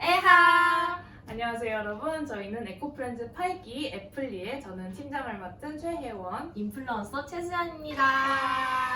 에하! 안녕하세요 여러분. 저희는 에코프렌즈 8기 애플리에 저는 팀장을 맡은 최혜원. 인플루언서 최수연입니다.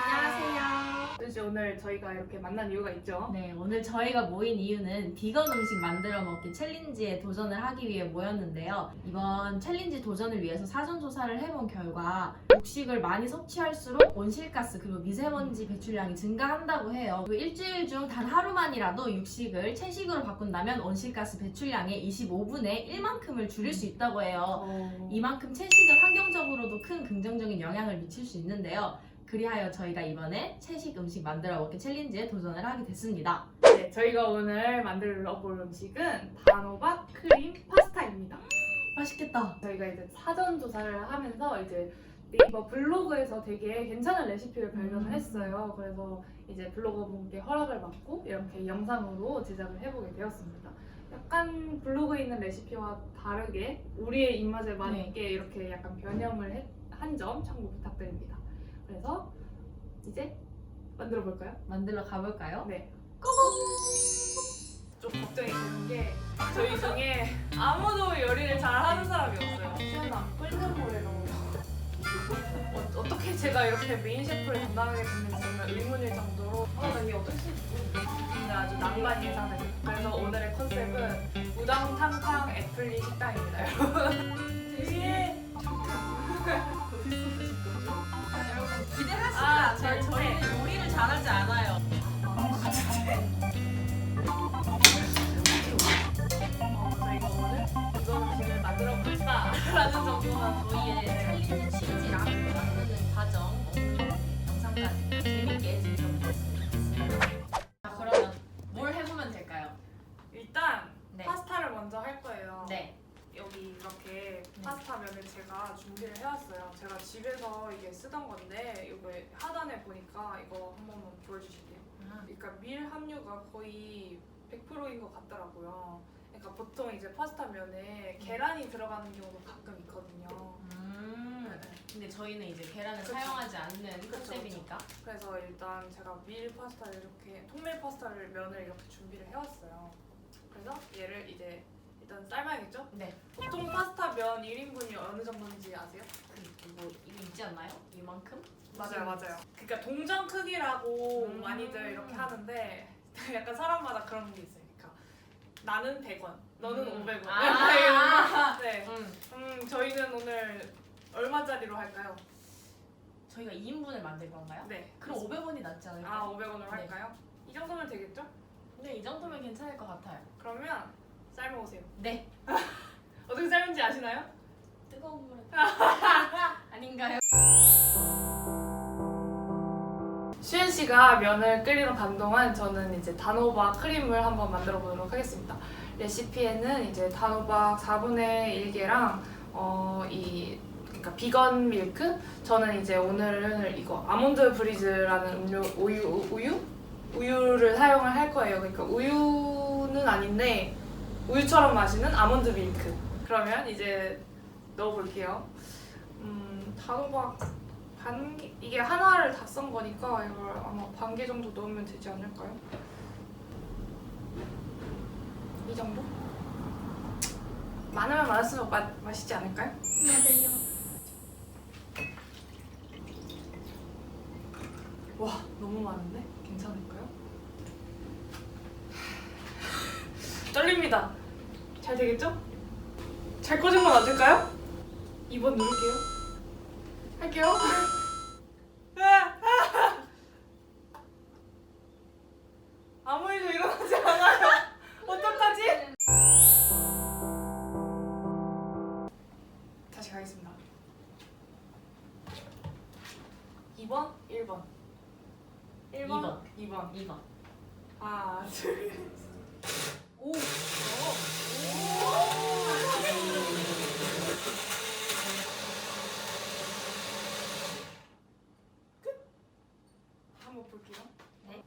안녕하세요. 이제 오늘 저희가 이렇게 만난 이유가 있죠. 네, 오늘 저희가 모인 이유는 비건 음식 만들어 먹기 챌린지에 도전을 하기 위해 모였는데요. 이번 챌린지 도전을 위해서 사전 조사를 해본 결과 육식을 많이 섭취할수록 온실가스 그리고 미세먼지 배출량이 증가한다고 해요. 그리고 일주일 중 단 하루만이라도 육식을 채식으로 바꾼다면 온실가스 배출량의 25 분의 1만큼을 줄일 수 있다고 해요. 어... 이만큼 채식은 환경적으로도 큰 긍정적인 영향을 미칠 수 있는데요. 그리하여 저희가 이번에 채식 음식 만들어 먹기 챌린지에 도전을 하게 됐습니다. 네, 저희가 오늘 만들어 볼 음식은 단호박 크림 파스타입니다. 맛있겠다. 저희가 이제 사전 조사를 하면서 이제 네이버 블로그에서 되게 괜찮은 레시피를 발견을 음. 했어요. 그래서 이제 블로거 분께 허락을 받고 이렇게 영상으로 제작을 해보게 되었습니다. 약간 블로그에 있는 레시피와 다르게 우리의 입맛에 맞게 이렇게 약간 변형을 한 점 참고 부탁드립니다. 그래서 이제 만들어 볼까요? 만들러 가볼까요? 네. 좀 걱정이 되는 게 저희 중에 아무도 요리를 잘 하는 사람이 없어요. 시원한 끓는 물에 넣어. 어, 어떻게 제가 이렇게 메인 셰프를 담당하게 됐는지 정말 의문일 정도로 아, 나 이게 어떻게 아주 난관이 예상됩니다. 그래서 오늘의 컨셉은 우당탕탕 애플리 식당입니다, 여러분. 되게 여러분 기대하시면 아, 안 돼요. 네. 저희는 요리를 잘하지 않아요. 어, 저희가 오늘 이런 음식을 만들어 볼까라는 정도만 저희의 챌린지 치즈랑 집에서 이게 쓰던 건데 이거 하단에 보니까 이거 한 번만 보여주실게요. 아, 그러니까 밀 함유가 거의 100%인 것 같더라고요. 그러니까 보통 이제 파스타 면에 계란이 들어가는 경우도 가끔 있거든요. 음. 근데 저희는 이제 계란을 그쵸. 사용하지 않는 그쵸, 컨셉이니까. 그래서 일단 제가 밀 파스타를 이렇게 통밀 파스타를 면을 이렇게 준비를 해왔어요. 그래서 얘를 이제 일단 삶아야겠죠? 네. 보통 파스타 면 1인분이 어느 정도인지 아세요? 그, 뭐 이거 있지 않나요? 이만큼? 맞아요, 맞아요. 그러니까 동전 크기라고 음. 많이들 이렇게 하는데 약간 사람마다 그런 게 있으니까 나는 100원, 너는 음. 500원. 아. 네. 음. 음, 저희는 오늘 얼마짜리로 할까요? 저희가 2인분을 만들 건가요? 네. 그럼 500원이 낫지 않을까요? 아, 500원으로 네. 할까요? 이 정도면 되겠죠? 네, 이 정도면 괜찮을 것 같아요. 그러면 삶아 오세요. 네. 어떻게 삶은지 아시나요? 뜨거운 물에 아닌가요? 수현 씨가 면을 끓이러 간 동안 저는 이제 단호박 크림을 한번 만들어 보도록 하겠습니다. 레시피에는 이제 단호박 4분의 1개랑 어, 이 그러니까 비건 밀크 저는 이제 오늘은 이거 아몬드 브리즈라는 음료 우유 우유 우유를 사용을 할 거예요. 그러니까 우유는 아닌데 우유처럼 마시는 아몬드 밀크. 그러면 이제 넣어볼게요. 음, 단호박 반 개- 이게 하나를 다 썬 거니까 이걸 아마 반 개 정도 넣으면 되지 않을까요? 이 정도? 많으면 많을수록 맛 맛있지 않을까요? 맞아요. 와 너무 많은데 괜찮을까요? 떨립니다. 잘 되겠죠? 잘 꺼진 건 어떨까요? 2번 누를게요. 할게요. 아무 일도 일어나지 않아요. 어떡하지? 다시 가겠습니다. 2번, 1번. 1번, 2번. 2번. 하나, 둘, 오. 한 볼게요. 네.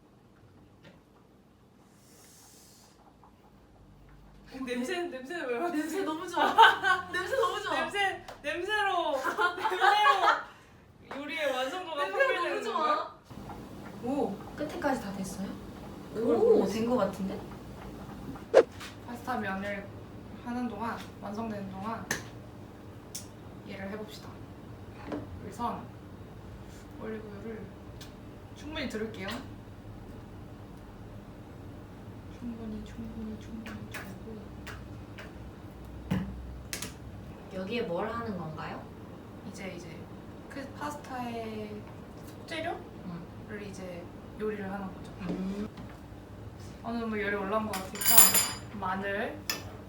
냄새 냄새는 왜 맡- 냄새 너무 좋아. 냄새 너무 좋아. 냄새 냄새로 냄새로 요리의 완성도가 냄새 너무 판별되는 좋아. 거예요? 오, 끝에까지 다 됐어요? 그걸 오, 모르겠어. 된것 같은데? 파스타 파스타 면을 하는 동안 완성되는 동안 얘를 해봅시다. 우선 올리브유를 충분히 두를게요. 충분히 충분히 충분히 두르고 여기에 뭘 하는 건가요? 이제 이제 그 파스타의 속재료를 이제 요리를 하는 거죠. 음. 어느 정도 열이 올라온 것 같으니까 마늘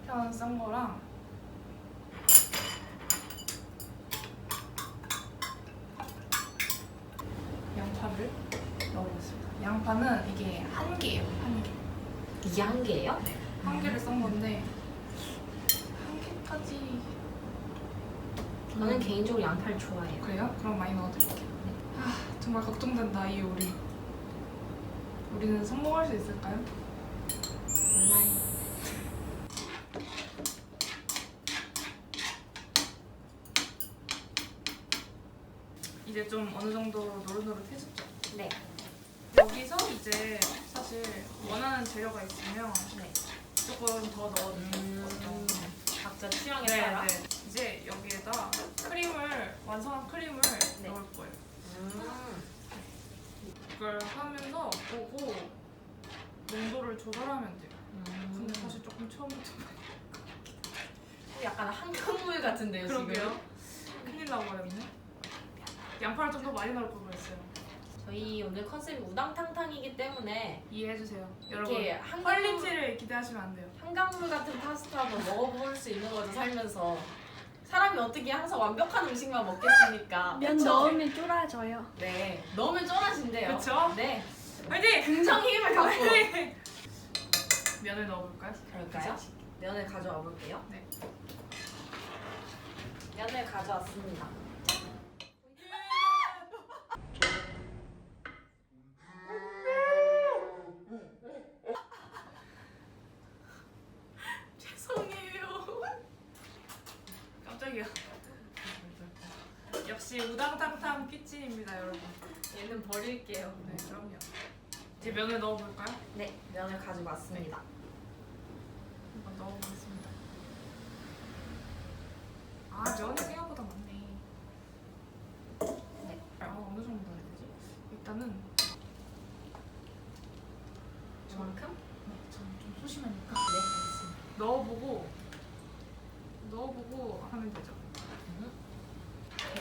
편 썬 거랑 양파를 넣어보겠습니다. 양파는 이게 한 개예요, 한 개. 이게 한 개예요? 한 개를 썬 건데 한 개까지 저는 개인적으로 양파를 좋아해요. 그래요? 그럼 많이 넣어드릴게요. 아 정말 걱정된다 이 요리. 우리는 성공할 수 있을까요? 몰라요. 이제 좀 어느 정도 노릇노릇해졌죠. 네. 여기서 이제 사실 원하는 재료가 있으면 네. 조금 더 넣어도 음. 각자 취향에 네, 따라. 네. 이제 여기에다 크림을 완성한 크림을 네. 넣을 거예요. 음. 이걸 하면서 보고 농도를 조절하면 돼요. 음. 근데 사실 조금 처음부터 약간 한강물 같은데요 그러게요. 지금? 큰일 나고 버렸네. 양파를 좀 더 많이 넣을 걸 그랬어요. 저희 오늘 컨셉이 우당탕탕이기 때문에 이해해주세요. 여러분 이렇게 한강, 퀄리티를 기대하시면 안 돼요. 한강물 같은 파스타도 먹어볼 수 있는 거죠 살면서 사람이 어떻게 항상 완벽한 음식만 먹겠습니까? 면 그쵸? 넣으면 쫄아져요. 네 넣으면 쫄아진대요 그쵸? 네 화이팅! 긍정의 힘을 갖고! 면을 넣어볼까요? 그럴까요? 면을 가져와 볼게요 네. 면을 가져왔습니다 죄송해요. 깜짝이야. 역시 키친입니다, 여러분. 얘는 버릴게요 네, 그럼요. 이제 면을 넣어볼까요? 네 면을 가져왔습니다 한번 넣어보겠습니다. 아, 면이 생각보다 많네. 네. 아, 어느 정도 넣어야 되지? 일단은 저만큼? 네, 저는 좀 소심하니까 네 알겠습니다 넣어보고 넣어보고 하면 되죠.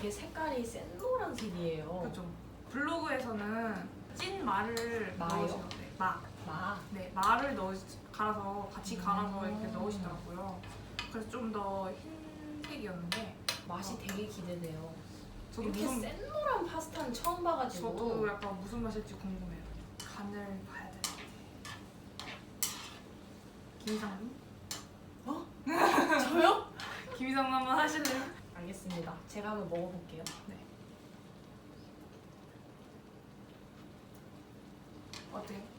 되게 색깔이 센 노란색이에요 그죠? 블로그에서는 찐 마를 마요? 넣으시면 돼. 마. 마 네, 마를 넣으 갈아서 같이 갈아서 이렇게 음. 넣으시더라고요. 그래서 좀 더 흰색이었는데 맛이 어. 되게 기대돼요 저도 이렇게 무슨 센 노란 파스타는 처음 봐가지고 저도 약간 무슨 맛일지 궁금해요. 간을 봐야 돼요. 김이상님? 저요? 김이상님 한번 하실래요? 알겠습니다 제가 한번 먹어볼게요 어때요?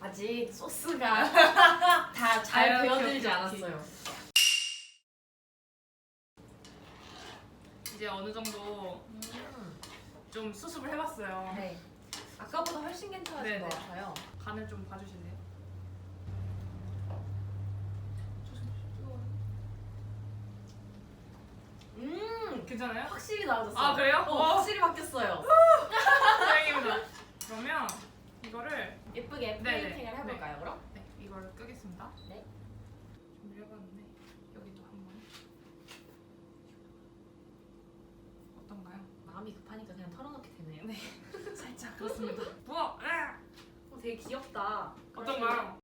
아직 소스가 다잘 아, 오케이, 배어들지 않았어요 이제 어느 정도 좀 수습을 해봤어요. 네 아까보다 훨씬 괜찮아진 네네. 것 같아요 간을 좀 봐주실래요? 음 괜찮아요? 확실히 나아졌어요 아 그래요? 어, 어, 확실히 바뀌었어요 다행입니다. 그러면 이거를 예쁘게 네네. 플레이팅을 해볼까요 그럼? 네 이거를 끄겠습니다. 네. 준비해봤는데 여기도 한번 어떤가요? 마음이 급하니까 그냥 털어놓게 되네요 네. 살짝 그렇습니다. 부어. 으악! 어, 되게 귀엽다 어떤가요?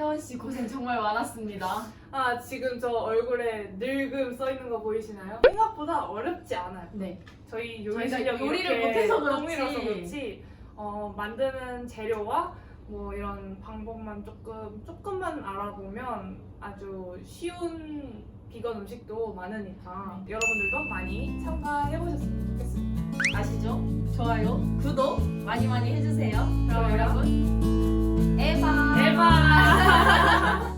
혜원 씨 고생 정말 많았습니다 아 지금 저 얼굴에 늙음 써 있는 거 보이시나요? 생각보다 어렵지 않아요. 네 저희 요리 저희가 실력이 요리를 이렇게 못해서 그렇지. 똥이라서 그렇지 어, 만드는 재료와 뭐 이런 방법만 조금 조금만 알아보면 아주 쉬운 비건 음식도 많으니까 여러분들도 많이 참가해 보셨으면 좋겠습니다. 아시죠? 좋아요 구독 많이 많이 해주세요 그럼 좋아요. 여러분 대박. 에바.